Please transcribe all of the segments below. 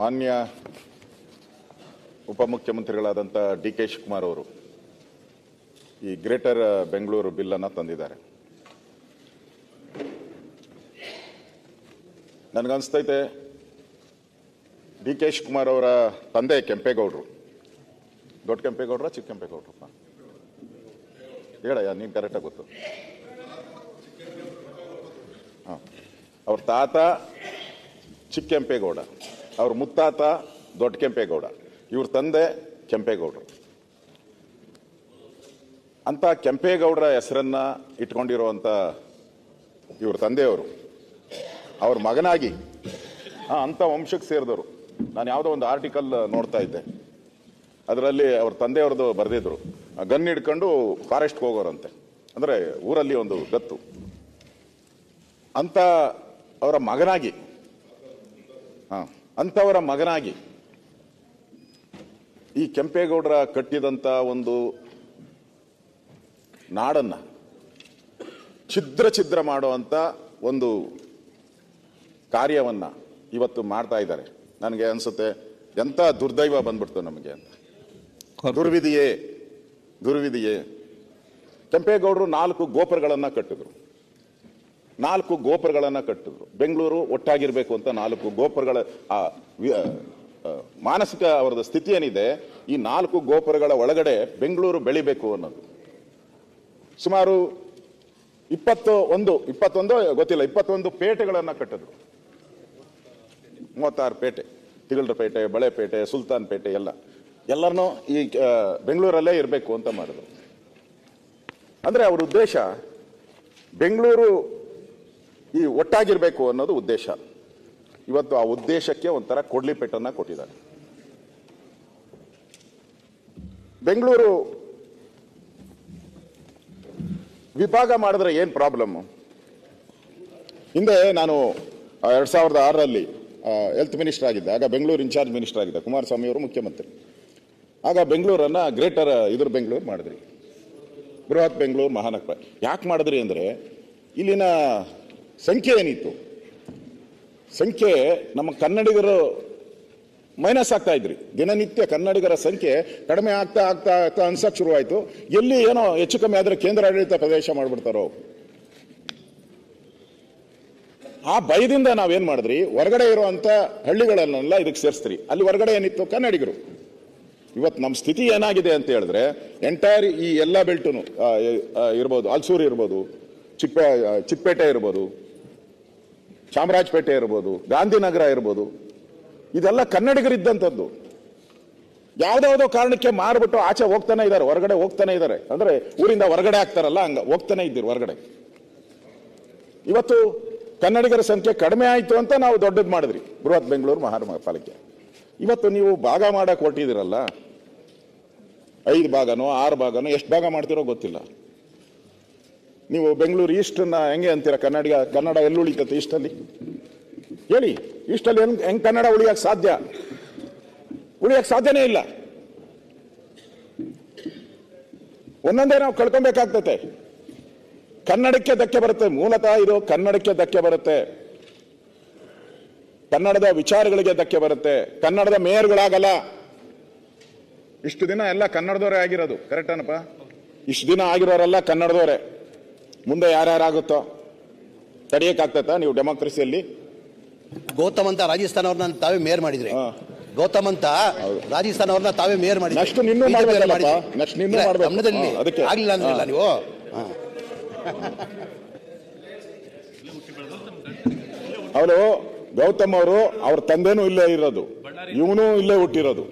ಮಾನ್ಯ ಉಪಮುಖ್ಯಮಂತ್ರಿಗಳಾದಂಥ D K Shivakumar ಅವರು ಈ ಗ್ರೇಟರ್ ಬೆಂಗಳೂರು ಬಿಲ್ಲನ್ನು ತಂದಿದ್ದಾರೆ. ನನಗನ್ಸ್ತೈತೆ ಡಿ ಕೆ ಶಿವಕುಮಾರ್ ಅವರ ತಂದೆ ಕೆಂಪೇಗೌಡರು. ದೊಡ್ಡ ಕೆಂಪೇಗೌಡ್ರ, ಚಿಕ್ಕ ಕೆಂಪೇಗೌಡ್ರಪ್ಪ. ಹೇಳಯ್ಯ ನೀನು ಕರೆಕ್ಟಾಗಿ ಗೊತ್ತು. ಹಾಂ. ಅವ್ರ ತಾತ ಚಿಕ್ಕ ಕೆಂಪೇಗೌಡ. ಅವ್ರ ಮುತ್ತಾತ ದೊಡ್ಡ ಕೆಂಪೇಗೌಡ. ಇವ್ರ ತಂದೆ ಕೆಂಪೇಗೌಡರು. ಅಂತ ಕೆಂಪೇಗೌಡರ ಹೆಸರನ್ನ ಇಟ್ಕೊಂಡಿರುವಂತ ಇವ್ರ ತಂದೆಯವರು ಅವ್ರ ಮಗನಾಗಿ ಆ, ಅಂತ ವಂಶಕ್ಕೆ ಸೇರಿದವರು. ನಾನು ಯಾವುದೋ ಒಂದು ಆರ್ಟಿಕಲ್ ನೋಡ್ತಾ ಇದ್ದೆ. ಅದರಲ್ಲಿ ಅವ್ರ ತಂದೆಯವ್ರದ್ದು ಬರೆದಿದ್ರು. ಗನ್ ಹಿಡ್ಕೊಂಡು ಫಾರೆಸ್ಟ್ಗೆ ಹೋಗೋರಂತೆ. ಅಂದರೆ ಊರಲ್ಲಿ ಒಂದು ಗತ್ತು. ಅಂತ ಅವರ ಮಗನಾಗಿ ಹಾಂ ಅಂಥವರ ಮಗನಾಗಿ ಈ ಕೆಂಪೇಗೌಡರ ಕಟ್ಟಿದಂಥ ಒಂದು ನಾಡನ್ನು ಛಿದ್ರ ಛಿದ್ರ ಮಾಡುವಂಥ ಒಂದು ಕಾರ್ಯವನ್ನು ಇವತ್ತು ಮಾಡ್ತಾ ಇದ್ದಾರೆ. ನನಗೆ ಅನಿಸುತ್ತೆ ಎಂಥ ದುರ್ದೈವ ಬಂದ್ಬಿಡ್ತು ನಮಗೆ ಅಂತ. ದುರ್ವಿಧಿಯೇ ದುರ್ವಿಧಿಯೇ. ಕೆಂಪೇಗೌಡರು ನಾಲ್ಕು ಗೋಪುರಗಳನ್ನು ಕಟ್ಟಿದ್ರು. ನಾಲ್ಕು ಗೋಪುರಗಳನ್ನು ಕಟ್ಟಿದ್ರು. ಬೆಂಗಳೂರು ಒಟ್ಟಾಗಿರಬೇಕು ಅಂತ ನಾಲ್ಕು ಗೋಪುರಗಳ, ಆ ಮಾನಸಿಕ ಅವರದ ಸ್ಥಿತಿ ಏನಿದೆ, ಈ ನಾಲ್ಕು ಗೋಪುರಗಳ ಒಳಗಡೆ ಬೆಂಗಳೂರು ಬೆಳಿಬೇಕು ಅನ್ನೋದು. ಸುಮಾರು ಇಪ್ಪತ್ತು ಒಂದು, ಇಪ್ಪತ್ತೊಂದು, ಗೊತ್ತಿಲ್ಲ, ಇಪ್ಪತ್ತೊಂದು ಪೇಟೆಗಳನ್ನು ಕಟ್ಟಿದ್ರು. ಮೂವತ್ತಾರು ಪೇಟೆ, ತಿಗಳರ ಪೇಟೆ ಬಳೆಪೇಟೆ ಸುಲ್ತಾನ್ ಪೇಟೆ, ಎಲ್ಲ. ಎಲ್ಲರನ್ನೂ ಈ ಬೆಂಗಳೂರಲ್ಲೇ ಇರಬೇಕು ಅಂತ ಮಾಡಿದ್ರು. ಅಂದ್ರೆ ಅವ್ರ ಉದ್ದೇಶ, ಬೆಂಗಳೂರು ಈ ಒಟ್ಟಾಗಿರಬೇಕು ಅನ್ನೋದು ಉದ್ದೇಶ. ಇವತ್ತು ಆ ಉದ್ದೇಶಕ್ಕೆ ಒಂಥರ ಕೊಡ್ಲಿ ಪೆಟ್ಟನ್ನ ಕೊಟ್ಟಿದ್ದಾರೆ. ಬೆಂಗಳೂರು ವಿಭಾಗ ಮಾಡಿದ್ರೆ ಏನು ಪ್ರಾಬ್ಲಮ್ ಹಿಂದೆ ನಾನು ಎರಡು ಸಾವಿರದ ಆರರಲ್ಲಿ ಹೆಲ್ತ್ ಮಿನಿಸ್ಟರ್ ಆಗಿದ್ದೆ. ಆಗ ಬೆಂಗಳೂರು ಇನ್ಚಾರ್ಜ್ ಮಿನಿಸ್ಟರ್ ಆಗಿದ್ದೆ. ಕುಮಾರಸ್ವಾಮಿ ಅವರು ಮುಖ್ಯಮಂತ್ರಿ. ಆಗ ಬೆಂಗಳೂರನ್ನ ಗ್ರೇಟರ್ ಇದ್ರ ಬೆಂಗಳೂರು ಮಾಡಿದ್ರಿ. ಬೃಹತ್ ಬೆಂಗಳೂರು ಮಹಾನಗರ. ಯಾಕೆ ಮಾಡಿದ್ರಿ ಅಂದರೆ, ಇಲ್ಲಿನ ಸಂಖ್ಯೆ ಏನಿತ್ತು? ಸಂಖ್ಯೆ ನಮ್ಮ ಕನ್ನಡಿಗರು ಮೈನಸ್ ಆಗ್ತಾ ಇದ್ರಿ. ದಿನನಿತ್ಯ ಕನ್ನಡಿಗರ ಸಂಖ್ಯೆ ಕಡಿಮೆ ಆಗ್ತಾ ಆಗ್ತಾ ಆಗ್ತಾ ಅನ್ಸಕ್ ಶುರುವಾಯಿತು. ಎಲ್ಲಿ ಏನೋ ಹೆಚ್ಚು ಕಮ್ಮಿ ಆದ್ರೆ ಕೇಂದ್ರಾಡಳಿತ ಪ್ರದೇಶ ಮಾಡ್ಬಿಡ್ತಾರೋ? ಆ ಭಯದಿಂದ ನಾವೇನ್ ಮಾಡಿದ್ರಿ? ಹೊರಗಡೆ ಇರುವಂತ ಹಳ್ಳಿಗಳನ್ನೆಲ್ಲ ಇದಕ್ಕೆ ಸೇರಿಸ್ತೀರಿ. ಅಲ್ಲಿ ಹೊರಗಡೆ ಏನಿತ್ತು? ಕನ್ನಡಿಗರು. ಇವತ್ತು ನಮ್ಮ ಸ್ಥಿತಿ ಏನಾಗಿದೆ ಅಂತ ಹೇಳಿದ್ರೆ ಎಂಟೈರ್ ಈ ಎಲ್ಲ ಆ, ಇರ್ಬೋದು ಅಲ್ಸೂರು ಇರ್ಬೋದು ಚಿಕ್ಕ ಚಿಪ್ಪೇಟೆ ಇರ್ಬೋದು ಚಾಮರಾಜಪೇಟೆ ಇರ್ಬೋದು, ಗಾಂಧಿನಗರ ಇರ್ಬೋದು, ಇದೆಲ್ಲ ಕನ್ನಡಿಗರಿದ್ದಂಥದ್ದು. ಯಾವ್ದಾವುದೋ ಕಾರಣಕ್ಕೆ ಮಾರ್ಬಿಟ್ಟು ಆಚೆ ಹೋಗ್ತಾನೆ ಇದ್ದಾರೆ, ಹೊರಗಡೆ ಹೋಗ್ತಾನೆ ಇದ್ದಾರೆ. ಅಂದ್ರೆ ಊರಿಂದ ಹೊರಗಡೆ ಆಗ್ತಾರಲ್ಲ, ಹಂಗ ಹೋಗ್ತಾನೆ ಇದ್ದೀರಿ ಹೊರಗಡೆ. ಇವತ್ತು ಕನ್ನಡಿಗರ ಸಂಖ್ಯೆ ಕಡಿಮೆ ಆಯಿತು ಅಂತ ನಾವು ದೊಡ್ಡದು ಮಾಡಿದ್ರಿ. ಬೃಹತ್ ಬೆಂಗಳೂರು ಮಹಾನಗರ ಪಾಲಿಕೆ. ಇವತ್ತು ನೀವು ಭಾಗ ಮಾಡಕ್ಕೆ ಹೊರಟಿದ್ದೀರಲ್ಲ, ಐದು ಭಾಗನೋ, ಆರು ಭಾಗನೋ, ಎಷ್ಟು ಭಾಗ ಮಾಡ್ತಿರೋ ಗೊತ್ತಿಲ್ಲ. ನೀವು ಬೆಂಗಳೂರು ಈಸ್ಟನ್ನ ಹೆಂಗೆ ಅಂತೀರ? ಕನ್ನಡಿಗ, ಕನ್ನಡ ಎಲ್ಲಿ ಉಳಿತೈತೆ ಈಸ್ಟಲ್ಲಿ? ಹೇಳಿ, ಈಸ್ಟಲ್ಲಿ ಹೆಂಗೆ, ಹೆಂಗ್ ಕನ್ನಡ ಉಳಿಯೋಕ್ಕೆ ಸಾಧ್ಯ? ಉಳಿಯೋಕ್ಕೆ ಸಾಧ್ಯನೇ ಇಲ್ಲ. ಒಂದೊಂದೇ ನಾವು ಕಳ್ಕೊಬೇಕಾಗ್ತತೆ. ಕನ್ನಡಕ್ಕೆ ಧಕ್ಕೆ ಬರುತ್ತೆ, ಮೂಲತಃ ಇದು ಕನ್ನಡಕ್ಕೆ ಧಕ್ಕೆ ಬರುತ್ತೆ. ಕನ್ನಡದ ವಿಚಾರಗಳಿಗೆ ಧಕ್ಕೆ ಬರುತ್ತೆ, ಕನ್ನಡದ ಮೇಯರ್ಗಳಾಗಲ್ಲ. ಇಷ್ಟು ದಿನ ಎಲ್ಲ ಕನ್ನಡದವರೇ ಆಗಿರೋದು ಕರೆಕ್ಟ್ ಅನಪ್ಪ? ಇಷ್ಟು ದಿನ ಆಗಿರೋರೆಲ್ಲ ಕನ್ನಡದವರೇ. ಮುಂದೆ ಯಾರ್ಯಾರಾಗುತ್ತೋ ತಡೆಯಕ್ಕಾಗ್ತತಾ ನೀವು ಡೆಮಾಕ್ರಸಿಯಲ್ಲಿ ಗೌತಮ್ ಅಂತ ರಾಜಸ್ಥಾನ ಅವ್ರನ್ನ ತಾವೇ ಮೇಯರ್ ಮಾಡಿದ್ರಿ ಹಾ. ಗೌತಮ್ ಅಂತ ರಾಜಸ್ಥಾನ ಅವ್ರನ್ನ ತಾವೇ ಮೇಯರ್ ಮಾಡಿ ನೆಕ್ಸ್ಟ್ ನಿನ್ನೂ ಮಾಡ್ಬೇಕಲ್ಲಪ್ಪ? ನಿನ್ನೂ ಮಾಡ್ಬೇಕು. ಅದಕ್ಕೆ. ಆಗ್ಲಿಲ್ಲ ಅಂದ್ರಲ್ಲ. ನೀವು. ಅವರು ಗೌತಮ್ ಅವರು ಅವ್ರ ತಂದೆನೂ ಇಲ್ಲೇ ಇರೋದು ಇವನು ಇಲ್ಲೇ ಹುಟ್ಟಿರೋದು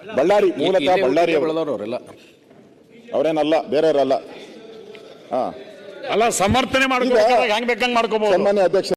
ಬಳ್ಳಾರಿ ಮೂಲತಃ ಬಳ್ಳಾರಿ ಅವರೇನಲ್ಲ ಬೇರೆಯವರಲ್ಲ ಅಲ್ಲ ಸಮರ್ಥನೆ ಮಾಡಿದ್ರೆ ಹೆಂಗ್ ಬೇಕಂಗ್ ಮಾಡ್ಕೋಬಹುದು ಸನ್ಮಾನ್ಯ ಅಧ್ಯಕ್ಷ